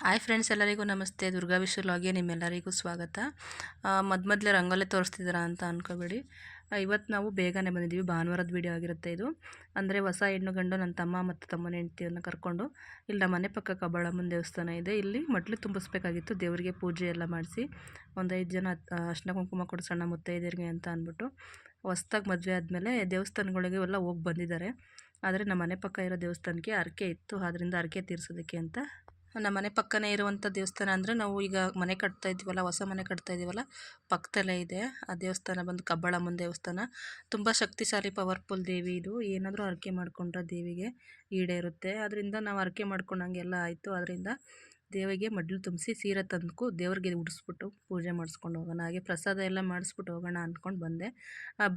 Hi friends, ಎಲ್ಲರಿಗೂ ನಮಸ್ತೆ. ದುರ್ಗಾ ವಿಶ್ವಲಾಗೆ ನಿಮ್ಮೆಲ್ಲರಿಗೂ ಸ್ವಾಗತ. ಮದ್ಮದ್ಲು ಮೊದಲೇ ರಂಗೋಲೆ ತೋರಿಸ್ತಿದ್ದೀರಾ ಅಂತ ಅಂದ್ಕೋಬೇಡಿ ಇವತ್ತು ನಾವು ಬೇಗನೆ ಬಂದಿದ್ದೀವಿ. ಭಾನುವಾರದ ವೀಡಿಯೋ ಆಗಿರುತ್ತೆ ಇದು. ಅಂದರೆ ಹೊಸ ಹೆಣ್ಣು ಗಂಡು ನನ್ನ ತಮ್ಮ ಮತ್ತು ತಮ್ಮನ ಹೆಂಡತಿಯನ್ನು ಕರ್ಕೊಂಡು ಇಲ್ಲಿ ನಮ್ಮ ಮನೆ ಪಕ್ಕ ಕಬ್ಬಾಳಮ್ಮನ ದೇವಸ್ಥಾನ ಇದೆ. ಇಲ್ಲಿ ಮಟ್ಲು ತುಂಬಿಸ್ಬೇಕಾಗಿತ್ತು. ದೇವರಿಗೆ ಪೂಜೆ ಎಲ್ಲ ಮಾಡಿಸಿ ಒಂದು ಐದು ಜನ ಅರ್ಶಿನ ಕುಂಕುಮ ಕೊಡಿಸೋಣ ಮುತ್ತೈದೆಯರಿಗೆ ಅಂತ ಅಂದ್ಬಿಟ್ಟು ಹೊಸ್ದಾಗಿ ಮದುವೆ ಆದಮೇಲೆ ದೇವಸ್ಥಾನಗಳಿಗೆ ಎಲ್ಲ ಹೋಗಿ ಬಂದಿದ್ದಾರೆ. ಆದರೆ ನಮ್ಮ ಮನೆ ಪಕ್ಕ ಇರೋ ದೇವಸ್ಥಾನಕ್ಕೆ ಅರಕೆ ಇತ್ತು. ಆದ್ದರಿಂದ ಅರಕೆ ತೀರಿಸೋದಕ್ಕೆ ಅಂತ ನಮ್ಮ ಮನೆ ಪಕ್ಕನೇ ಇರುವಂಥ ದೇವಸ್ಥಾನ ಅಂದರೆ ನಾವು ಈಗ ಮನೆ ಕಟ್ತಾ ಇದ್ದೀವಲ್ಲ, ಹೊಸ ಮನೆ ಕಟ್ತಾ ಇದ್ದೀವಲ್ಲ, ಪಕ್ಕದಲ್ಲೇ ಇದೆ ಆ ದೇವಸ್ಥಾನ ಬಂದು ಕಬ್ಬಾಳಮ್ಮನ ದೇವಸ್ಥಾನ. ತುಂಬ ಶಕ್ತಿಶಾಲಿ, ಪವರ್ಫುಲ್ ದೇವಿ ಇದು. ಏನಾದರೂ ಹರಕೆ ಮಾಡಿಕೊಂಡ್ರೆ ದೇವಿಗೆ ಈಡೇರುತ್ತೆ ಅದರಿಂದ ನಾವು ಹರಕೆ ಮಾಡ್ಕೊಂಡಂಗೆಲ್ಲ ಆಯಿತು. ಅದರಿಂದ ದೇವಿಗೆ ಮಡ್ಲು ತುಂಬಿಸಿ ಸೀರೆ ತಂದ್ಕು ದೇವ್ರಿಗೆ ಉಡಿಸ್ಬಿಟ್ಟು ಪೂಜೆ ಮಾಡಿಸ್ಕೊಂಡು ಹೋಗೋಣ. ಹಾಗೆ ಪ್ರಸಾದ ಎಲ್ಲ ಮಾಡಿಸ್ಬಿಟ್ಟು ಹೋಗೋಣ ಅಂದ್ಕೊಂಡು ಬಂದೆ.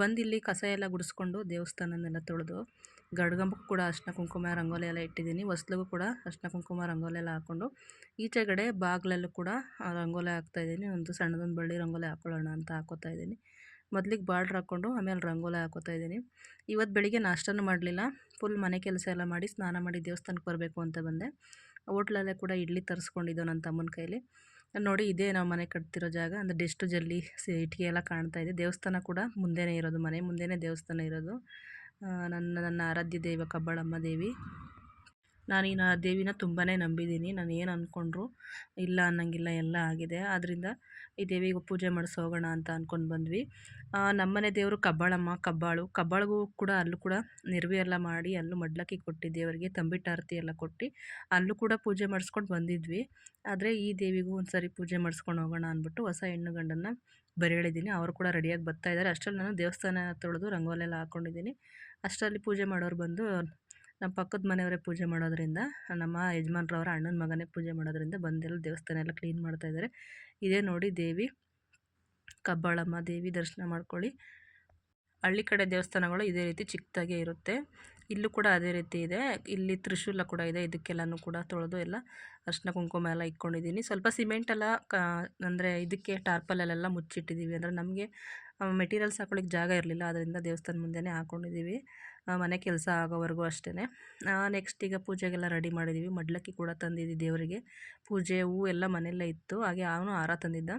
ಬಂದು ಇಲ್ಲಿ ಕಸ ಎಲ್ಲ ಗುಡಿಸ್ಕೊಂಡು ದೇವಸ್ಥಾನನೆಲ್ಲ ತೊಳೆದು ಗಡ್ಗಂಬಕ್ಕೂ ಕೂಡ ಅರ್ಶಿನ ಕುಂಕುಮ ರಂಗೋಲಿ ಎಲ್ಲ ಇಟ್ಟಿದ್ದೀನಿ. ಹೊಸ್ಲಿಗೂ ಕೂಡ ಅರ್ಶಿನ ಕುಂಕುಮ ರಂಗೋಲಿ ಎಲ್ಲ ಹಾಕ್ಕೊಂಡು ಈಚೆಗಡೆ ಬಾಗಿಲಲ್ಲೂ ಕೂಡ ರಂಗೋಲಿ ಹಾಕ್ತಾಯಿದ್ದೀನಿ ಒಂದು ಸಣ್ಣದೊಂದು ಬಳ್ಳಿ ರಂಗೋಲಿ ಹಾಕ್ಕೊಳ್ಳೋಣ ಅಂತ ಹಾಕೋತಾ ಇದ್ದೀನಿ. ಮೊದಲಿಗೆ ಬಾರ್ಡ್ರ್ ಹಾಕ್ಕೊಂಡು ಆಮೇಲೆ ರಂಗೋಲಿ ಹಾಕೋತಾ ಇದ್ದೀನಿ. ಇವತ್ತು ಬೆಳಿಗ್ಗೆ ನಾಷ್ಟನೂ ಮಾಡಲಿಲ್ಲ. ಫುಲ್ ಮನೆ ಕೆಲಸ ಎಲ್ಲ ಮಾಡಿ ಸ್ನಾನ ಮಾಡಿ ದೇವಸ್ಥಾನಕ್ಕೆ ಬರಬೇಕು ಅಂತ ಬಂದೆ. ಹೋಟ್ಲಲ್ಲೇ ಕೂಡ ಇಡ್ಲಿ ತರಿಸ್ಕೊಂಡಿದ್ದೋ ನನ್ನ ತಮ್ಮನ ಕೈಲಿ. ನೋಡಿ, ಇದೇ ನಾವು ಮನೆ ಕಟ್ತಿರೋ ಜಾಗ. ಅಂದರೆ ಡೆಸ್ಟು ಜಲ್ಲಿ ಇಟ್ಟಿಗೆ ಎಲ್ಲ ಕಾಣ್ತಾ ಇದೆ. ದೇವಸ್ಥಾನ ಕೂಡ ಮುಂದೆನೇ ಇರೋದು ಮನೆ. ಮುಂದೆನೇ ದೇವಸ್ಥಾನ ಇರೋದು. ನನ್ನ ನನ್ನ ಆರಾಧ್ಯ ದೇವ ಕಬ್ಬಾಳಮ್ಮ ದೇವಿ. ನಾನು ಈ ದೇವಿನ ತುಂಬಾ ನಂಬಿದ್ದೀನಿ. ನಾನು ಏನು ಅಂದ್ಕೊಂಡ್ರು ಇಲ್ಲ ಅನ್ನಂಗಿಲ್ಲ, ಎಲ್ಲ ಆಗಿದೆ. ಆದ್ದರಿಂದ ಈ ದೇವಿಗೆ ಪೂಜೆ ಮಾಡಿಸೋಗೋಣ ಅಂತ ಅಂದ್ಕೊಂಡು ಬಂದ್ವಿ. ನಮ್ಮನೆ ದೇವರು ಕಬ್ಬಾಳಮ್ಮ, ಕಬ್ಬಾಳು. ಕಬ್ಬಾಳಿಗೂ ಕೂಡ ಅಲ್ಲೂ ಕೂಡ ನೆರವಿ ಎಲ್ಲ ಮಾಡಿ ಅಲ್ಲೂ ಮಡ್ಲಕ್ಕಿ ಕೊಟ್ಟು, ದೇವರಿಗೆ ತಂಬಿಟ್ಟಾರತಿ ಎಲ್ಲ ಕೊಟ್ಟು ಅಲ್ಲೂ ಕೂಡ ಪೂಜೆ ಮಾಡಿಸ್ಕೊಂಡು ಬಂದಿದ್ವಿ. ಆದರೆ ಈ ದೇವಿಗೂ ಒಂದು ಪೂಜೆ ಮಾಡಿಸ್ಕೊಂಡು ಹೋಗೋಣ ಅಂದ್ಬಿಟ್ಟು ಹೊಸ ಹೆಣ್ಣು ಗಂಡನ್ನು ಬರೆಯಳಿದ್ದೀನಿ. ಅವರು ಕೂಡ ರೆಡಿಯಾಗಿ ಬರ್ತಾ ಇದ್ದಾರೆ ಅಷ್ಟರಲ್ಲಿ ನಾನು ದೇವಸ್ಥಾನ ತೊಳೆದು ರಂಗೋಲೆಲ್ಲ ಹಾಕ್ಕೊಂಡಿದ್ದೀನಿ ಅಷ್ಟರಲ್ಲಿ ಪೂಜೆ ಮಾಡೋರು ಬಂದು ನಮ್ಮ ಪಕ್ಕದ ಮನೆಯವರೇ ಪೂಜೆ ಮಾಡೋದ್ರಿಂದ, ನಮ್ಮ ಯಜಮಾನ್ರವ್ರ ಅಣ್ಣನ ಮಗನೇ ಪೂಜೆ ಮಾಡೋದ್ರಿಂದ ಬಂದೆಲ್ಲ ದೇವಸ್ಥಾನ ಎಲ್ಲ ಕ್ಲೀನ್ ಮಾಡ್ತಾಯಿದ್ದಾರೆ ಇದೇ ನೋಡಿ ದೇವಿ, ಕಬ್ಬಾಳಮ್ಮ ದೇವಿ ದರ್ಶನ ಮಾಡ್ಕೊಳ್ಳಿ. ಹಳ್ಳಿ ಕಡೆ ದೇವಸ್ಥಾನಗಳು ಇದೇ ರೀತಿ ಚಿಕ್ಕದಾಗೇ ಇರುತ್ತೆ. ಇಲ್ಲೂ ಕೂಡ ಅದೇ ರೀತಿ ಇದೆ. ಇಲ್ಲಿ ತ್ರಿಶೂಲ ಕೂಡ ಇದೆ. ಇದಕ್ಕೆಲ್ಲನೂ ಕೂಡ ತೊಳೆದು ಎಲ್ಲ ಅರ್ಶಿನ ಕುಂಕುಮ ಎಲ್ಲ ಇಟ್ಕೊಂಡಿದ್ದೀನಿ. ಸ್ವಲ್ಪ ಸಿಮೆಂಟೆಲ್ಲ ಕ ಅಂದರೆ ಇದಕ್ಕೆ ಟಾರ್ಪಲಲ್ಲೆಲ್ಲ ಮುಚ್ಚಿಟ್ಟಿದ್ದೀವಿ. ಅಂದರೆ ನಮಗೆ ಮೆಟೀರಿಯಲ್ಸ್ ಹಾಕೊಳ್ಳಿಕ್ಕೆ ಜಾಗ ಇರಲಿಲ್ಲ. ಅದರಿಂದ ದೇವಸ್ಥಾನ ಮುಂದೆನೇ ಹಾಕ್ಕೊಂಡಿದ್ದೀವಿ ಮನೆ ಕೆಲಸ ಆಗೋವರೆಗೂ ಅಷ್ಟೇ ನೆಕ್ಸ್ಟ್ ಈಗ ಪೂಜೆಗೆಲ್ಲ ರೆಡಿ ಮಾಡಿದ್ದೀವಿ ಮಡ್ಲಕ್ಕಿ ಕೂಡ ತಂದಿದ್ದೀವಿ ದೇವರಿಗೆ. ಪೂಜೆ, ಹೂ ಎಲ್ಲ ಮನೆಯಲ್ಲೇ ಇತ್ತು. ಹಾಗೆ ಅವನು ಹಾರ ತಂದಿದ್ದ.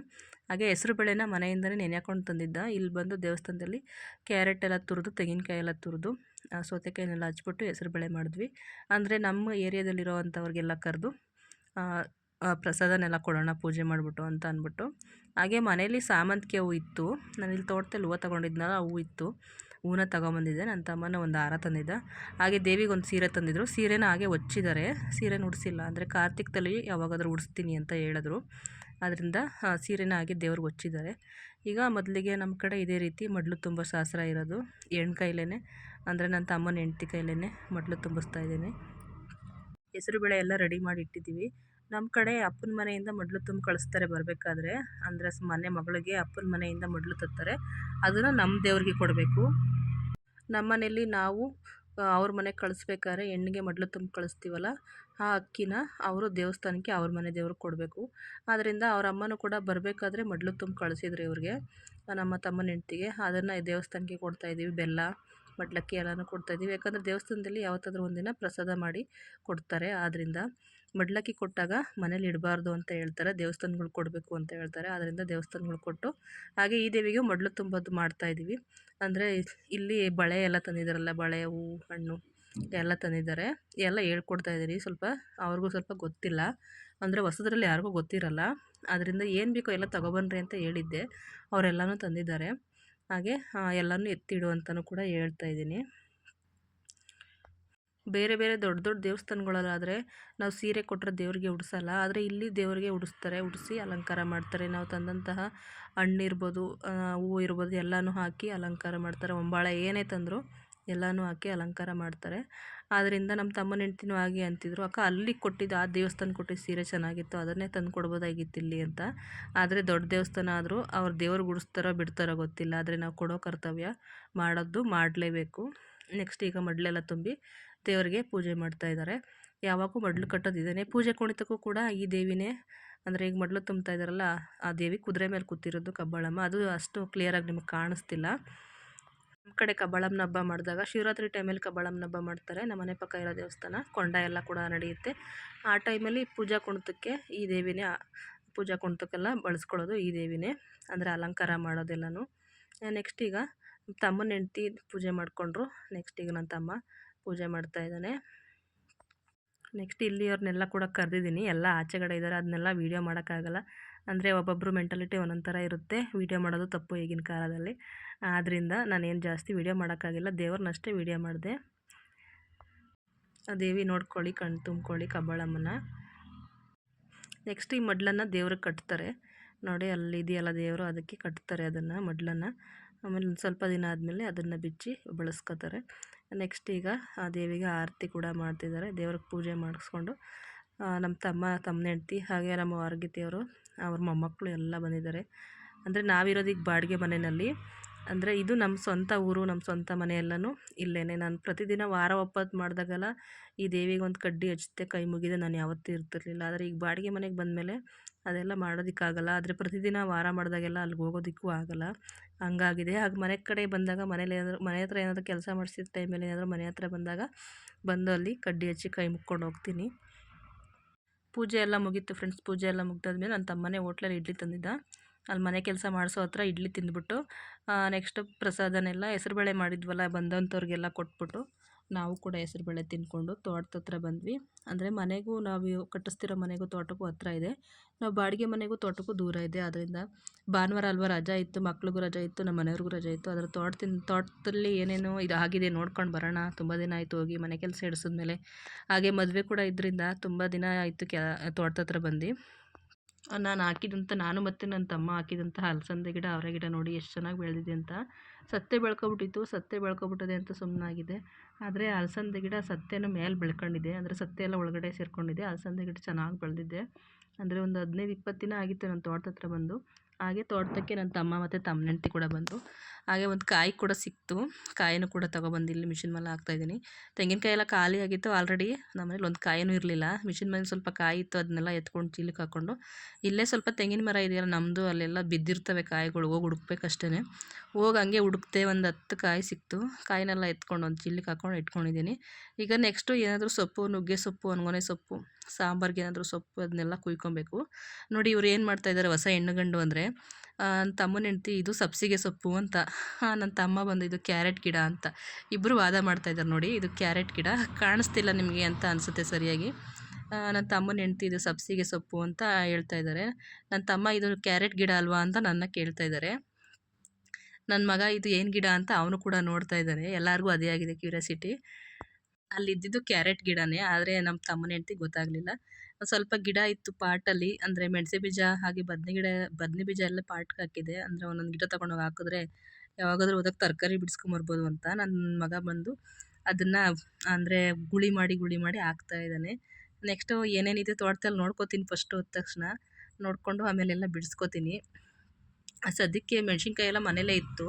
ಹಾಗೆ ಹೆಸರು ಬೇಳೆನ ಮನೆಯಿಂದನೇ ನೆನೆಹಾಕೊಂಡು ತಂದಿದ್ದ. ಇಲ್ಲಿ ಬಂದು ದೇವಸ್ಥಾನದಲ್ಲಿ ಕ್ಯಾರೆಟ್ ಎಲ್ಲ ತುರಿದು, ತೆಂಗಿನಕಾಯಿ ಎಲ್ಲ ತುರಿದು ಸೌತೆಕಾಯಿನೆಲ್ಲ ಹಚ್ಬಿಟ್ಟು ಹೆಸರು ಬೇಳೆ ಮಾಡಿದ್ವಿ. ಅಂದರೆ ನಮ್ಮ ಏರಿಯಾದಲ್ಲಿರೋ ಅಂಥವ್ರಿಗೆಲ್ಲ ಕರೆದು ಪ್ರಸಾದನೆಲ್ಲ ಕೊಡೋಣ, ಪೂಜೆ ಮಾಡಿಬಿಟ್ಟು ಅಂತ ಅಂದ್ಬಿಟ್ಟು. ಹಾಗೆ ಮನೇಲಿ ಸಾಮಂತಿಗೆ ಹೂ ಇತ್ತು. ನಾನು ಇಲ್ಲಿ ತೋಟದಲ್ಲಿ ಹೂವು ತೊಗೊಂಡಿದ್ನಲ್ಲ ಹೂ ಇತ್ತು. ಹೂವನ್ನ ತಗೊಂಬಂದಿದ್ದೆ. ನನ್ನ ತಮ್ಮನ ಒಂದು ಹಾರ ತಂದಿದ್ದ. ಹಾಗೆ ದೇವಿಗೆ ಒಂದು ಸೀರೆ ತಂದಿದ್ರು. ಸೀರೆನ ಹಾಗೆ ಹೊಚ್ಚಿದ್ದಾರೆ ಸೀರೆನ ಉಡಿಸಿಲ್ಲ. ಅಂದರೆ ಕಾರ್ತಿಕದಲ್ಲಿ ಯಾವಾಗಾದರೂ ಉಡಿಸ್ತೀನಿ ಅಂತ ಹೇಳಿದ್ರು. ಅದರಿಂದ ಸೀರೆನ ಹಾಗೆ ದೇವ್ರಿಗೆ ಹೊಚ್ಚಿದ್ದಾರೆ ಈಗ ಮೊದಲಿಗೆ ನಮ್ಮ ಕಡೆ ಇದೇ ರೀತಿ ಮಡ್ಲು ತುಂಬ ಶಾಸ್ತ್ರ ಇರೋದು. ಹೆಣ್ಣು ಕೈಲೇ ಅಂದರೆ ನನ್ನ ತಮ್ಮನ ಹೆಂಡ್ತಿ ಕೈಲೇ ಮಡ್ಲು ತುಂಬಿಸ್ತಾ ಇದ್ದೀನಿ. ಹೆಸರುಬೇಳೆ ಎಲ್ಲ ರೆಡಿ ಮಾಡಿ ಇಟ್ಟಿದ್ದೀವಿ. ನಮ್ಮ ಕಡೆ ಅಪ್ಪನ ಮನೆಯಿಂದ ಮಡ್ಲು ತುಂಬ ಕಳಿಸ್ತಾರೆ ಬರಬೇಕಾದ್ರೆ. ಅಂದರೆ ಮನೆ ಮಗಳಿಗೆ ಅಪ್ಪನ ಮನೆಯಿಂದ ಮಡ್ಲು ತರ್ತಾರೆ. ಅದನ್ನು ನಮ್ಮ ದೇವ್ರಿಗೆ ಕೊಡಬೇಕು. ನಮ್ಮ ಮನೇಲಿ ನಾವು ಅವ್ರ ಮನೆಗೆ ಕಳಿಸ್ಬೇಕಾದ್ರೆ ಹೆಣ್ಣಿಗೆ ಮಡ್ಲು ತುಂಬ ಕಳಿಸ್ತೀವಲ್ಲ, ಆ ಅಕ್ಕಿನ ಅವರು ದೇವಸ್ಥಾನಕ್ಕೆ ಅವ್ರ ಮನೆ ದೇವ್ರಿಗೆ ಕೊಡಬೇಕು. ಆದ್ದರಿಂದ ಅವ್ರ ಅಮ್ಮನೂ ಕೂಡ ಬರಬೇಕಾದ್ರೆ ಮಡ್ಲು ತುಂಬ ಕಳಿಸಿದ್ರು ಇವ್ರಿಗೆ, ನಮ್ಮ ತಮ್ಮನ ಹೆಂಡ್ತಿಗೆ ಅದನ್ನು ದೇವಸ್ಥಾನಕ್ಕೆ ಕೊಡ್ತಾ ಕೊಡ್ತಾಯಿದ್ದೀವಿ ಬೆಲ್ಲ, ಮಡ್ಲಕ್ಕಿ ಎಲ್ಲನೂ ಕೊಡ್ತಾಯಿದ್ದೀವಿ ಯಾಕಂದರೆ ದೇವಸ್ಥಾನದಲ್ಲಿ ಯಾವತ್ತಾದರೂ ಒಂದಿನ ಪ್ರಸಾದ ಮಾಡಿ ಕೊಡ್ತಾರೆ. ಆದ್ದರಿಂದ ಮಡ್ಲಕ್ಕಿ ಕೊಟ್ಟಾಗ ಮನೇಲಿ ಇಡಬಾರ್ದು ಅಂತ ಹೇಳ್ತಾರೆ. ದೇವಸ್ಥಾನಗಳು ಕೊಡಬೇಕು ಅಂತ ಹೇಳ್ತಾರೆ. ಆದ್ದರಿಂದ ದೇವಸ್ಥಾನಗಳು ಕೊಟ್ಟು, ಹಾಗೆ ಈ ದೇವಿಗೆ ಮಡ್ಲು ತುಂಬೋದು ಮಾಡ್ತಾಯಿದ್ದೀವಿ ಅಂದರೆ ಇಲ್ಲಿ ಬಳೆ ಎಲ್ಲ ತಂದಿದ್ದಾರಲ್ಲ, ಬಳೆ ಹೂವು ಹಣ್ಣು ಎಲ್ಲ ತಂದಿದ್ದಾರೆ. ಎಲ್ಲ ಹೇಳ್ಕೊಡ್ತಾ ಇದ್ದೀರಿ. ಸ್ವಲ್ಪ ಅವ್ರಿಗೂ ಸ್ವಲ್ಪ ಗೊತ್ತಿಲ್ಲ. ಅಂದರೆ ಹೊಸದ್ರಲ್ಲಿ ಯಾರಿಗೂ ಗೊತ್ತಿರಲ್ಲ. ಅದರಿಂದ ಏನು ಬೇಕೋ ಎಲ್ಲ ತಗೊಬನ್ರಿ ಅಂತ ಹೇಳಿದ್ದೆ. ಅವರೆಲ್ಲನೂ ತಂದಿದ್ದಾರೆ. ಹಾಗೆ ಎಲ್ಲನೂ ಎತ್ತಿಡು ಅಂತಲೂ ಕೂಡ ಹೇಳ್ತಾ ಇದ್ದೀನಿ. ಬೇರೆ ಬೇರೆ ದೊಡ್ಡ ದೊಡ್ಡ ದೇವಸ್ಥಾನಗಳಲ್ಲಾದರೆ ನಾವು ಸೀರೆ ಕೊಟ್ಟರೆ ದೇವರಿಗೆ ಉಡಿಸಲ್ಲ. ಆದರೆ ಇಲ್ಲಿ ದೇವರಿಗೆ ಉಡಿಸ್ತಾರೆ, ಉಡಿಸಿ ಅಲಂಕಾರ ಮಾಡ್ತಾರೆ. ನಾವು ತಂದಂತಹ ಹಣ್ಣಿರ್ಬೋದು ಹೂವು ಇರ್ಬೋದು, ಎಲ್ಲನೂ ಹಾಕಿ ಅಲಂಕಾರ ಮಾಡ್ತಾರೆ. ಒಂಬಾಳೆ ಏನೇ ತಂದರೂ ಎಲ್ಲನೂ ಹಾಕಿ ಅಲಂಕಾರ ಮಾಡ್ತಾರೆ. ಆದ್ದರಿಂದ ನಮ್ಮ ತಮ್ಮನ ಹೆಂಡ್ತಿನೂ ಆಗಿ ಅಂತಿದ್ರು, ಅಕ್ಕ, ಅಲ್ಲಿ ಕೊಟ್ಟಿದ್ದು, ಆ ದೇವಸ್ಥಾನ ಕೊಟ್ಟಿದ್ದು ಸೀರೆ ಚೆನ್ನಾಗಿತ್ತು, ಅದನ್ನೇ ತಂದು ಕೊಡ್ಬೋದಾಗಿತ್ತು ಇಲ್ಲಿ ಅಂತ. ಆದರೆ ದೊಡ್ಡ ದೇವಸ್ಥಾನ ಆದರೂ ಅವ್ರು ದೇವ್ರಿಗೆ ಗುಡಿಸ್ತಾರೋ ಬಿಡ್ತಾರೋ ಗೊತ್ತಿಲ್ಲ. ಆದರೆ ನಾವು ಕೊಡೋ ಕರ್ತವ್ಯ ಮಾಡೋದು ಮಾಡಲೇಬೇಕು. ನೆಕ್ಸ್ಟ್ ಈಗ ಮಡ್ಲೆಲ್ಲ ತುಂಬಿ ದೇವರಿಗೆ ಪೂಜೆ ಮಾಡ್ತಾ ಇದ್ದಾರೆ ಯಾವಾಗೂ ಮಡ್ಲು ಕಟ್ಟೋದಿದ್ದಾನೆ ಪೂಜೆ ಕುಣಿತಕ್ಕೂ ಕೂಡ ಈ ದೇವಿನೇ ಅಂದರೆ ಈಗ ಮಡ್ಲು ತುಂಬ್ತಾ ಇದ್ದಾರಲ್ಲ ಆ ದೇವಿ ಕುದುರೆ ಮೇಲೆ ಕೂತಿರೋದು ಕಬ್ಬಾಳಮ್ಮ. ಅದು ಅಷ್ಟು ಕ್ಲಿಯರಾಗಿ ನಿಮಗೆ ಕಾಣಿಸ್ತಿಲ್ಲ. ನಮ್ಮ ಕಡೆ ಕಬ್ಬಾಳಮ್ಮನ ಹಬ್ಬ ಮಾಡಿದಾಗ ಶಿವರಾತ್ರಿ ಟೈಮಲ್ಲಿ ಕಬ್ಬಾಳಮ್ಮನ ಹಬ್ಬ ಮಾಡ್ತಾರೆ. ನಮ್ಮ ಮನೆ ಪಕ್ಕ ಇರೋ ದೇವಸ್ಥಾನ ಕೊಂಡ ಎಲ್ಲ ಕೂಡ ನಡೆಯುತ್ತೆ. ಆ ಟೈಮಲ್ಲಿ ಪೂಜಾ ಕುಣಿತಕ್ಕೆ ಈ ದೇವಿನೇ ಪೂಜಾ ಕುಣಿತಕ್ಕೆಲ್ಲ ಬಳಸ್ಕೊಳ್ಳೋದು ಈ ದೇವಿನೇ. ಅಂದರೆ ಅಲಂಕಾರ ಮಾಡೋದೆಲ್ಲನೂ. ನೆಕ್ಸ್ಟ್ ಈಗ ತಮ್ಮನ ಹೆಂಡ್ತಿ ಪೂಜೆ ಮಾಡಿಕೊಂಡ್ರು. ನೆಕ್ಸ್ಟ್ ಈಗ ನನ್ನ ತಮ್ಮ. ಪೂಜೆ ಮಾಡ್ತಾ ಇದ್ದಾನೆ. ನೆಕ್ಸ್ಟ್ ಇಲ್ಲಿ ಅವ್ರನ್ನೆಲ್ಲ ಕೂಡ ಕರೆದಿದ್ದೀನಿ. ಎಲ್ಲ ಆಚೆಗಡೆ ಇದ್ದಾರೆ. ಅದನ್ನೆಲ್ಲ ವೀಡಿಯೋ ಮಾಡೋಕ್ಕಾಗಲ್ಲ. ಅಂದರೆ ಒಬ್ಬೊಬ್ಬರು ಮೆಂಟಾಲಿಟಿ ಒಂದೊಂದು ಥರ ಇರುತ್ತೆ. ವೀಡಿಯೋ ಮಾಡೋದು ತಪ್ಪು ಈಗಿನ ಕಾಲದಲ್ಲಿ. ಆದ್ದರಿಂದ ನಾನೇನು ಜಾಸ್ತಿ ವೀಡಿಯೋ ಮಾಡೋಕ್ಕಾಗಿಲ್ಲ. ದೇವ್ರನ್ನಷ್ಟೇ ವೀಡಿಯೋ ಮಾಡಿದೆ. ಆ ದೇವಿ ನೋಡ್ಕೊಳ್ಳಿ ಕಣ್ಣು ತುಂಬ್ಕೊಳ್ಳಿ ಕಬ್ಬಾಳಮ್ಮನ. ನೆಕ್ಸ್ಟ್ ಈ ಮಡ್ಲನ್ನು ದೇವ್ರಿಗೆ ಕಟ್ತಾರೆ. ನೋಡಿ ಅಲ್ಲಿ ಇದೆಯಲ್ಲ ದೇವರು, ಅದಕ್ಕೆ ಕಟ್ತಾರೆ ಅದನ್ನು ಮಡ್ಲನ್ನು. ಆಮೇಲೆ ಸ್ವಲ್ಪ ದಿನ ಆದಮೇಲೆ ಅದನ್ನು ಬಿಚ್ಚಿ ಬಳಸ್ಕೊತಾರೆ. ನೆಕ್ಸ್ಟ್ ಈಗ ಆ ದೇವಿಗೆ ಆರತಿ ಕೂಡ ಮಾಡ್ತಿದ್ದಾರೆ. ದೇವ್ರಿಗೆ ಪೂಜೆ ಮಾಡಿಸ್ಕೊಂಡು ನಮ್ಮ ತಮ್ಮ ತಮ್ಮನ ಹೆಂಡ್ತಿ ಹಾಗೆ ನಮ್ಮ ವಾರ್ಗಿತಿಯವರು, ಅವ್ರ ಮೊಮ್ಮಕ್ಕಳು ಎಲ್ಲ ಬಂದಿದ್ದಾರೆ. ಅಂದರೆ ನಾವಿರೋದು ಈಗ ಬಾಡಿಗೆ ಮನೆಯಲ್ಲಿ. ಅಂದರೆ ಇದು ನಮ್ಮ ಸ್ವಂತ ಊರು ನಮ್ಮ ಸ್ವಂತ ಮನೆ ಎಲ್ಲನೂ ಇಲ್ಲೇ ನಾನು ಪ್ರತಿದಿನ ವಾರ ಒಪ್ಪತ್ತು ಮಾಡಿದಾಗೆಲ್ಲ ಈ ದೇವಿಗೆ ಒಂದು ಕಡ್ಡಿ ಹಚ್ಚುತ್ತೆ, ಕೈ ಮುಗಿದೆ, ನಾನು ಯಾವತ್ತೂ ಇರ್ತಿರ್ಲಿಲ್ಲ. ಆದರೆ ಈಗ ಬಾಡಿಗೆ ಮನೆಗೆ ಬಂದಮೇಲೆ ಅದೆಲ್ಲ ಮಾಡೋದಕ್ಕಾಗಲ್ಲ. ಆದರೆ ಪ್ರತಿದಿನ ವಾರ ಮಾಡಿದಾಗೆಲ್ಲ ಅಲ್ಲಿಗೆ ಹೋಗೋದಕ್ಕೂ ಆಗಲ್ಲ. ಹಂಗಾಗಿದೆ. ಹಾಗೆ ಮನೆ ಕಡೆ ಬಂದಾಗ ಮನೇಲಿ ಏನಾದರೂ, ಮನೆ ಹತ್ರ ಏನಾದರೂ ಕೆಲಸ ಮಾಡಿಸಿದ ಟೈಮಲ್ಲಿ ಏನಾದರೂ ಮನೆ ಹತ್ರ ಬಂದಾಗ ಬಂದು ಅಲ್ಲಿ ಕಡ್ಡಿ ಹಚ್ಚಿ ಕೈ ಮುಕ್ಕೊಂಡು ಹೋಗ್ತೀನಿ. ಪೂಜೆ ಎಲ್ಲ ಮುಗೀತು ಫ್ರೆಂಡ್ಸ್. ಪೂಜೆ ಎಲ್ಲ ಮುಗ್ದಾದ್ಮೇಲೆ ನನ್ನ ತಮ್ಮನೇ ಹೋಟ್ಲಲ್ಲಿ ಇಡ್ಲಿ ತಂದಿದ್ದ. ಅಲ್ಲಿ ಮನೆ ಕೆಲಸ ಮಾಡಿಸೋ ಹತ್ರ ಇಡ್ಲಿ ತಿಂದ್ಬಿಟ್ಟು ನೆಕ್ಸ್ಟ್ ಪ್ರಸಾದನೆಲ್ಲ ಹೆಸರುಬೇಳೆ ಮಾಡಿದ್ವಲ್ಲ, ಬಂದಂಥವ್ರಿಗೆಲ್ಲ ಕೊಟ್ಬಿಟ್ಟು, ನಾವು ಕೂಡ ಹೆಸರುಬೇಳೆ ತಿಂದ್ಕೊಂಡು ತೋಟದ ಹತ್ರ ಬಂದ್ವಿ. ಅಂದರೆ ಮನೆಗೂ ನಾವು ಕಟ್ಟಿಸ್ತಿರೋ ಮನೆಗೂ ತೋಟಕ್ಕೂ ಹತ್ರ ಇದೆ. ನಾವು ಬಾಡಿಗೆ ಮನೆಗೂ ತೋಟಕ್ಕೂ ದೂರ ಇದೆ. ಅದರಿಂದ ಭಾನುವಾರ ಅಲ್ವಾ ರಜಾ ಇತ್ತು, ಮಕ್ಳಿಗೂ ರಜಾ ಇತ್ತು, ನಮ್ಮ ಮನೆಯವ್ರಿಗೂ ರಜಾ ಇತ್ತು. ಅದರ ತೋಟದಿಂದ, ತೋಟದಲ್ಲಿ ಏನೇನೋ ಇದು ಆಗಿದೆ ನೋಡ್ಕೊಂಡು ಬರೋಣ. ತುಂಬ ದಿನ ಆಯಿತು ಹೋಗಿ ಮನೆ ಕೆಲಸ ಹಿಡಿಸಿದ್ಮೇಲೆ. ಹಾಗೆ ಮದುವೆ ಕೂಡ ಇದರಿಂದ ತುಂಬ ದಿನ ಆಯಿತು ಕೆ ತೋಟದ ಹತ್ರ ಬಂದು ನಾನು ಹಾಕಿದಂಥ, ನಾನು ಮತ್ತು ನನ್ನ ತಮ್ಮ ಹಾಕಿದಂಥ ಅಲಸಂದೆ ಗಿಡ, ಅವರೆ ಗಿಡ ನೋಡಿ ಎಷ್ಟು ಚೆನ್ನಾಗಿ ಬೆಳೆದಿದೆ ಅಂತ. ಸತ್ತೆ ಬೆಳ್ಕೊಬಿಟ್ಟಿತ್ತು ಸತ್ತೆ ಬೆಳ್ಕೊಬಿಟ್ಟಿದೆ ಅಂತ ಸುಮ್ಮನಾಗಿದೆ ಆದರೆ ಅಲಸಂದೆ ಗಿಡ ಸತ್ತೆನೂ ಮೇಲೆ ಬೆಳ್ಕೊಂಡಿದೆ. ಅಂದರೆ ಸತ್ತೆ ಎಲ್ಲ ಒಳಗಡೆ ಸೇರ್ಕೊಂಡಿದೆ. ಅಲಸಂದೆ ಗಿಡ ಚೆನ್ನಾಗಿ ಬೆಳೆದಿದೆ. ಅಂದರೆ ಒಂದು ಹದಿನೈದು ಇಪ್ಪತ್ತು ದಿನ ಆಗಿತ್ತು ನನ್ನ ತೋಟದ ಹತ್ರ ಬಂದು. ಹಾಗೆ ತೋಟಕ್ಕೆ ನನ್ನ ತಮ್ಮ ಮತ್ತು ತಮ್ಮ ಹೆಂಡ್ತಿ ಕೂಡ ಬಂದರು ಹಾಗೆ ಒಂದು ಕಾಯಿ ಕೂಡ ಸಿಕ್ತು. ಕಾಯಿನೂ ಕೂಡ ತೊಗೊಬಂದು ಇಲ್ಲಿ ಮಿಷಿನ್ ಮೇಲೆ ಹಾಕ್ತಾಯಿದ್ದೀನಿ. ತೆಂಗಿನಕಾಯಿ ಎಲ್ಲ ಖಾಲಿ ಆಗಿತ್ತು ಆಲ್ರೆಡಿ. ನಮ್ಮನೇಲಿ ಒಂದು ಕಾಯಿನೂ ಇರಲಿಲ್ಲ. ಮಿಷಿನ್ ಮೇಲೆ ಸ್ವಲ್ಪ ಕಾಯಿ ಇತ್ತು, ಅದನ್ನೆಲ್ಲ ಎತ್ಕೊಂಡು ಚೀಲಕ್ಕೆ ಹಾಕ್ಕೊಂಡು. ಇಲ್ಲೇ ಸ್ವಲ್ಪ ತೆಂಗಿನ ಮರ ಇದೆಯಲ್ಲ ನಮ್ಮದು ಅಲ್ಲೆಲ್ಲ ಬಿದ್ದಿರ್ತವೆ ಕಾಯಿಗಳು, ಹೋಗಿ ಹುಡುಕ್ಬೇಕಷ್ಟೇ ಹೋಗಿ ಹಂಗೆ ಹುಡುಕ್ತೆ ಒಂದು ಹತ್ತು ಕಾಯಿ ಸಿಕ್ತು. ಕಾಯಿನೆಲ್ಲ ಎತ್ಕೊಂಡು ಒಂದು ಚೀಲಕ್ಕೆ ಹಾಕ್ಕೊಂಡು ಇಟ್ಕೊಂಡಿದ್ದೀನಿ. ಈಗ ನೆಕ್ಸ್ಟು ಏನಾದರೂ ಸೊಪ್ಪು, ನುಗ್ಗೆ ಸೊಪ್ಪು ಅನ್ಗೊನೆ ಸೊಪ್ಪು. ಸಾಂಬಾರ್ಗೆ ಏನಾದರೂ ಸೊಪ್ಪು ಅದನ್ನೆಲ್ಲ ಕುಯ್ಕೊಬೇಕು. ನೋಡಿ ಇವ್ರು ಏನು ಮಾಡ್ತಾಯಿದ್ದಾರೆ ಹೊಸ ಹೆಣ್ಣು ಗಂಡು ಅಂದರೆ ನನ್ನ ತಮ್ಮನ ಹೆಂಡ್ತಿ ಇದು ಸಬ್ಸಿಗೆ ಸೊಪ್ಪು ಅಂತ. ನನ್ನ ತಮ್ಮ ಬಂದು ಇದು ಕ್ಯಾರೆಟ್ ಗಿಡ ಅಂತ. ಇಬ್ಬರು ವಾದ ಮಾಡ್ತಾಯಿದ್ದಾರೆ ನೋಡಿ, ಇದು ಕ್ಯಾರೆಟ್ ಗಿಡ ಕಾಣಿಸ್ತಿಲ್ಲ ನಿಮಗೆ ಅಂತ ಅನಿಸುತ್ತೆ ಸರಿಯಾಗಿ. ನನ್ನ ತಮ್ಮನ ಹೆಂಡತಿ ಇದು ಸಬ್ಸಿಗೆ ಸೊಪ್ಪು ಅಂತ ಹೇಳ್ತಾ ಇದ್ದಾರೆ ನನ್ನ ತಮ್ಮ ಇದು ಕ್ಯಾರೆಟ್ ಗಿಡ ಅಲ್ವಾ ಅಂತ ನನ್ನ ಕೇಳ್ತಾ ಇದ್ದಾರೆ ನನ್ನ ಮಗ ಇದು ಏನು ಗಿಡ ಅಂತ ಅವನು ಕೂಡ ನೋಡ್ತಾ ಇದ್ದಾನೆ ಎಲ್ಲರಿಗೂ ಅದೇ ಆಗಿದೆ ಕ್ಯೂರಿಯಾಸಿಟಿ. ಅಲ್ಲಿ ಇದ್ದಿದ್ದು ಕ್ಯಾರೆಟ್ ಗಿಡನೇ, ಆದರೆ ನಮ್ಮ ತಮ್ಮನ ಹೆಂಡ್ತಿ ಗೊತ್ತಾಗಲಿಲ್ಲ. ಸ್ವಲ್ಪ ಗಿಡ ಇತ್ತು ಪಾಟಲ್ಲಿ, ಅಂದರೆ ಮೆಣಸೆ ಬೀಜ, ಹಾಗೆ ಬದನೆ ಗಿಡ, ಬದನೆ ಬೀಜ ಎಲ್ಲ ಪಾಟ್ಗೆ ಹಾಕಿದೆ. ಅಂದರೆ ಒಂದೊಂದು ಗಿಡ ತಗೊಂಡೋಗಿ ಹಾಕಿದ್ರೆ ಯಾವಾಗಾದ್ರೂ ಹೋದಾಗ ತರಕಾರಿ ಬಿಡಿಸ್ಕೊಂಬರ್ಬೋದು ಅಂತ ನನ್ನ ಮಗ ಬಂದು ಅದನ್ನು, ಅಂದರೆ ಗುಳಿ ಮಾಡಿ ಗುಳಿ ಮಾಡಿ ಹಾಕ್ತಾ ಇದ್ದಾನೆ. ನೆಕ್ಸ್ಟು ಏನೇನಿದೆ ತೋಟದಲ್ಲಿ ನೋಡ್ಕೋತೀನಿ ಫಸ್ಟು ಹೋದ ತಕ್ಷಣ. ನೋಡಿಕೊಂಡು ಆಮೇಲೆಲ್ಲ ಬಿಡಿಸ್ಕೋತೀನಿ. ಸದ್ಯಕ್ಕೆ ಮೆಣಸಿನ್ಕಾಯಿ ಎಲ್ಲ ಮನೆಯಲ್ಲೇ ಇತ್ತು.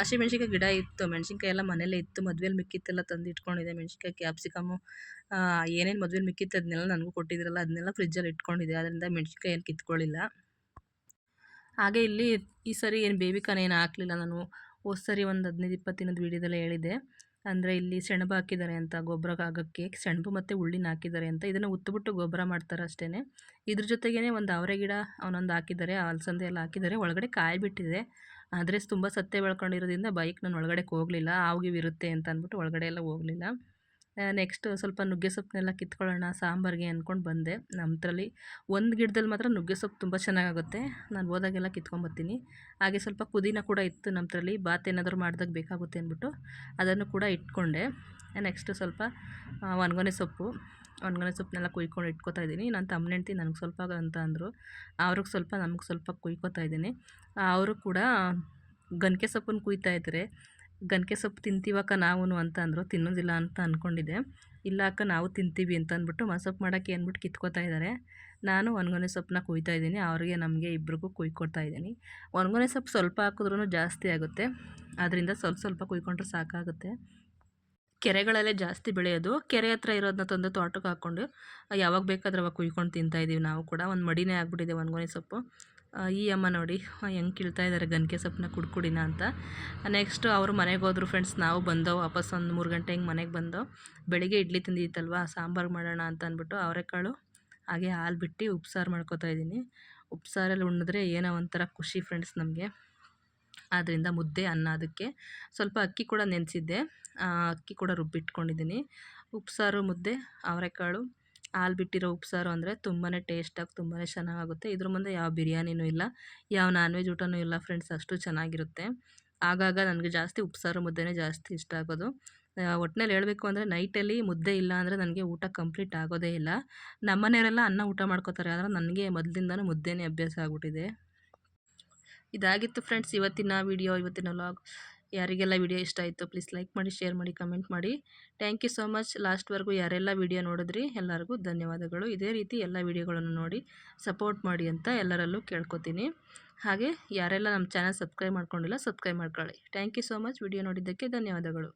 ಹಸಿಮೆಣ್ಸಿನ್ಕಾಯಿ ಗಿಡ ಇತ್ತು ಮೆಣಸಿನ್ಕಾಯಿ ಎಲ್ಲ ಮನೆಯಲ್ಲೇ ಇತ್ತು. ಮದ್ವೆಲಿ ಮಿಕ್ಕಿತ್ತೆಲ್ಲ ತಂದು ಇಟ್ಕೊಂಡಿದ್ದೆ ಮೆಣಸಿನ್ಕಾಯಿ ಕ್ಯಾಪ್ಸಿಕಮ್ಮು. ಏನೇನು ಮದ್ವೆಲಿ ಮಿಕ್ಕಿತ್ತು ಅದನ್ನೆಲ್ಲ ನನಗೂ ಕೊಟ್ಟಿದ್ರಲ್ಲ ಅದನ್ನೆಲ್ಲ ಫ್ರಿಜ್ಜಲ್ಲಿ ಇಟ್ಕೊಂಡಿದ್ದೆ. ಅದರಿಂದ ಮೆಣಸಿನ್ಕಾಯಿ ಏನು ಕಿತ್ಕೊಳ್ಳಿಲ್ಲ. ಹಾಗೆ ಇಲ್ಲಿ ಈ ಸರಿ ಏನು ಬೇಬಿಕಾನ್ ಏನು ಹಾಕಲಿಲ್ಲ ನಾನು. ಹೋದ ಸರಿ ಒಂದು ಹದಿನೈದು ಇಪ್ಪತ್ತು ದಿನದ ವೀಡಿಯೋದಲ್ಲೇ ಹೇಳಿದೆ ಅಂದರೆ ಇಲ್ಲಿ ಸೆಣಬು ಹಾಕಿದ್ದಾರೆ ಅಂತ, ಗೊಬ್ಬರ ಆಗೋಕ್ಕೆ ಸೆಣಬು ಮತ್ತು ಉಳ್ಳಿನ ಹಾಕಿದ್ದಾರೆ ಅಂತ. ಇದನ್ನು ಉತ್ತುಬಿಟ್ಟು ಗೊಬ್ಬರ ಮಾಡ್ತಾರೆ ಅಷ್ಟೇ ಇದ್ರ ಜೊತೆಗೇ ಒಂದು ಅವರೆ ಗಿಡ ಅವನೊಂದು ಹಾಕಿದ್ದಾರೆ ಅಲಸಂದೆ ಎಲ್ಲ ಹಾಕಿದ್ದಾರೆ. ಒಳಗಡೆ ಕಾಯಿ ಬಿಟ್ಟಿದೆ. ಆದರೆ ತುಂಬ ಸತ್ತೆ ಬೆಳ್ಕೊಂಡಿರೋದ್ರಿಂದ ಬೈಕ್ ನಾನು ಒಳಗಡೆ ಹೋಗಲಿಲ್ಲ. ಇರುತ್ತೆ ಅಂತ ಅಂದ್ಬಿಟ್ಟು ಒಳಗಡೆ ಎಲ್ಲ ಹೋಗಲಿಲ್ಲ. ನೆಕ್ಸ್ಟು ಸ್ವಲ್ಪ ನುಗ್ಗೆ ಸೊಪ್ಪನ್ನೆಲ್ಲ ಕಿತ್ಕೊಳ್ಳೋಣ, ಸಾಂಬಾರಿಗೆ ಅಂದ್ಕೊಂಡು ಬಂದೆ. ನಮ್ಮದ್ರಲ್ಲಿ ಒಂದು ಗಿಡದಲ್ಲಿ ಮಾತ್ರ ನುಗ್ಗೆ ಸೊಪ್ಪು ತುಂಬ ಚೆನ್ನಾಗಾಗುತ್ತೆ. ನಾನು ಹೋದಾಗೆಲ್ಲ ಕಿತ್ಕೊಂಬರ್ತೀನಿ ಹಾಗೆ ಸ್ವಲ್ಪ ಪುದೀನ ಕೂಡ ಇತ್ತು ನಮ್ಮದ್ರಲ್ಲಿ ಬಾತ್ ಏನಾದರೂ ಮಾಡಿದಾಗ ಬೇಕಾಗುತ್ತೆ ಅಂದ್ಬಿಟ್ಟು ಅದನ್ನು ಕೂಡ ಇಟ್ಕೊಂಡೆ. ನೆಕ್ಸ್ಟು ಸ್ವಲ್ಪ ಒಣಗೊನೆ ಸೊಪ್ಪು. ಒಣಗೊನೆ ಸೊಪ್ಪನ್ನೆಲ್ಲ ಕುಯ್ಕೊಂಡು ಇಟ್ಕೋತಾ ಇದ್ದೀನಿ. ನನ್ನ ತಮ್ಮನ ಹೆಂಡ್ತಿ ನನಗೆ ಸ್ವಲ್ಪ ಅಂತ ಅಂದರು. ಅವ್ರಿಗೆ ಸ್ವಲ್ಪ ನಮಗೆ ಸ್ವಲ್ಪ ಕುಯ್ಕೋತಾ ಇದ್ದೀನಿ. ಅವರು ಕೂಡ ಗನ್ಕೆ ಸೊಪ್ಪನ್ನು ಕುಯ್ತಾ ಇದ್ದಾರೆ ಗನ್ಕೆ ಸೊಪ್ಪು ತಿಂತೀವಕ್ಕ ನಾವು ಅಂತ ಅಂದರು. ತಿನ್ನೋದಿಲ್ಲ ಅಂತ ಅಂದ್ಕೊಂಡಿದ್ದೆ ಇಲ್ಲ ಅಕ್ಕ, ನಾವು ತಿಂತೀವಿ ಅಂತ ಅಂದ್ಬಿಟ್ಟು ಮಸೊಪ್ಪು ಮಾಡೋಕ್ಕೆ ಅಂದ್ಬಿಟ್ಟು ಕಿತ್ಕೋತಾ ಇದ್ದಾರೆ ನಾನು ಒಣಗೊನೆ ಸೊಪ್ಪನ್ನ ಕುಯ್ತಾ ಇದ್ದೀನಿ. ಅವ್ರಿಗೆ, ನಮಗೆ ಇಬ್ಬರಿಗೂ ಕುಯ್ಕೊಡ್ತಾ ಇದ್ದೀನಿ. ಒಣಗೊನೆ ಸೊಪ್ಪು ಸ್ವಲ್ಪ ಹಾಕಿದ್ರೂ ಜಾಸ್ತಿ ಆಗುತ್ತೆ. ಅದರಿಂದ ಸ್ವಲ್ಪ ಸ್ವಲ್ಪ ಕುಯ್ಕೊಂಡ್ರೆ ಸಾಕಾಗುತ್ತೆ. ಕೆರೆಗಳಲ್ಲೇ ಜಾಸ್ತಿ ಬೆಳೆಯೋದು. ಕೆರೆ ಹತ್ರ ಇರೋದನ್ನ ತಂದು ತೋಟಕ್ಕೆ ಹಾಕ್ಕೊಂಡು, ಯಾವಾಗ ಬೇಕಾದ್ರೆ ಅವಾಗ ಕುಯ್ಕೊಂಡು ತಿಂತಾ ಇದ್ದೀವಿ ನಾವು ಕೂಡ. ಒಂದು ಮಡಿನೇ ಆಗಿಬಿಟ್ಟಿದೆ ಒಣಗೊನೆ ಸೊಪ್ಪು. ಈ ಅಮ್ಮ ನೋಡಿ ಹೆಂಗೆ ಕೀಳ್ತಾ ಇದ್ದಾರೆ ಗನ್ಕೆ ಸೊಪ್ಪನ್ನ ಕುಡ್ಕುಡಿನ ಅಂತ. ನೆಕ್ಸ್ಟ್ ಅವರು ಮನೆಗೆ ಹೋದ್ರು ಫ್ರೆಂಡ್ಸ್ ನಾವು ಬಂದವು ವಾಪಸ್ ಒಂದು ಮೂರು ಗಂಟೆ ಹಿಂಗೆ ಮನೆಗೆ ಬಂದೋ, ಬೆಳಿಗ್ಗೆ ಇಡ್ಲಿ ತಿಂದಿತ್ತಲ್ವ, ಸಾಂಬಾರು ಮಾಡೋಣ ಅಂತ ಅಂದ್ಬಿಟ್ಟು ಅವರೆಕಾಳು ಹಾಗೆ ಹಾಲು ಬಿಟ್ಟು ಉಪ್ಸಾರು ಮಾಡ್ಕೋತಾ ಇದ್ದೀನಿ. ಉಪ್ಸಾರಲ್ಲಿ ಉಣ್ಣಿದ್ರೆ ಏನೋ ಒಂಥರ ಖುಷಿ ಫ್ರೆಂಡ್ಸ್ ನಮಗೆ. ಆದ್ದರಿಂದ ಮುದ್ದೆ, ಅನ್ನ ಅದಕ್ಕೆ. ಸ್ವಲ್ಪ ಅಕ್ಕಿ ಕೂಡ ನೆನೆಸಿದ್ದೆ. ಅಕ್ಕಿ ಕೂಡ ರುಬ್ಬಿಟ್ಕೊಂಡಿದ್ದೀನಿ. ಉಪ್ಸಾರು, ಮುದ್ದೆ ಅವರೆಕಾಳು ಹಾಲು ಬಿಟ್ಟಿರೋ ಉಪ್ಸಾರು ಅಂದರೆ ತುಂಬಾ ಟೇಸ್ಟಾಗಿ ತುಂಬಾ ಚೆನ್ನಾಗಾಗುತ್ತೆ. ಇದ್ರ ಮುಂದೆ ಯಾವ ಬಿರಿಯಾನಿನೂ ಇಲ್ಲ, ಯಾವ ನಾನ್ ವೆಜ್ ಊಟನೂ ಇಲ್ಲ ಫ್ರೆಂಡ್ಸ್, ಅಷ್ಟು ಚೆನ್ನಾಗಿರುತ್ತೆ. ಆಗಾಗ ನನಗೆ ಜಾಸ್ತಿ ಉಪ್ಸಾರು ಮುದ್ದೆನೇ ಜಾಸ್ತಿ ಇಷ್ಟ ಆಗೋದು. ಒಟ್ಟಿನಲ್ಲಿ ಹೇಳಬೇಕು ಅಂದರೆ ನೈಟಲ್ಲಿ ಮುದ್ದೆ ಇಲ್ಲ ಅಂದರೆ ನನಗೆ ಊಟ ಕಂಪ್ಲೀಟ್ ಆಗೋದೇ ಇಲ್ಲ. ನಮ್ಮನೆಯವರೆಲ್ಲ ಅನ್ನ ಊಟ ಮಾಡ್ಕೋತಾರೆ, ಆದರೆ ನನಗೆ ಮೊದಲಿಂದನೂ ಮುದ್ದೆನೇ ಅಭ್ಯಾಸ ಆಗ್ಬಿಟ್ಟಿದೆ. ಇದಾಗಿತ್ತು ಫ್ರೆಂಡ್ಸ್, ಇವತ್ತಿನ ವಿಡಿಯೋ, ಇವತ್ತಿನ ಲಾಗ್ ಯಾರಿಗೆಲ್ಲ ವಿಡಿಯೋ ಇಷ್ಟ ಆಯಿತು, ಪ್ಲೀಸ್ ಲೈಕ್ ಮಾಡಿ, ಶೇರ್ ಮಾಡಿ, ಕಮೆಂಟ್ ಮಾಡಿ. Thank you so much. ಲಾಸ್ಟ್ವರೆಗೂ ಯಾರೆಲ್ಲ ವಿಡಿಯೋ ನೋಡಿದ್ರಿ, ಎಲ್ಲರಿಗೂ ಧನ್ಯವಾದಗಳು. ಇದೇ ರೀತಿ ಎಲ್ಲ ವಿಡಿಯೋಗಳನ್ನು ನೋಡಿ ಸಪೋರ್ಟ್ ಮಾಡಿ ಅಂತ ಎಲ್ಲರಲ್ಲೂ ಕೇಳ್ಕೊತೀನಿ. ಹಾಗೆ ಯಾರೆಲ್ಲ ನಮ್ಮ ಚಾನಲ್ ಸಬ್ಸ್ಕ್ರೈಬ್ ಮಾಡ್ಕೊಂಡಿಲ್ಲ, ಸಬ್ಸ್ಕ್ರೈಬ್ ಮಾಡ್ಕೊಳ್ಳಿ. Thank you so much. Video ನೋಡಿದ್ದಕ್ಕೆ ಧನ್ಯವಾದಗಳು.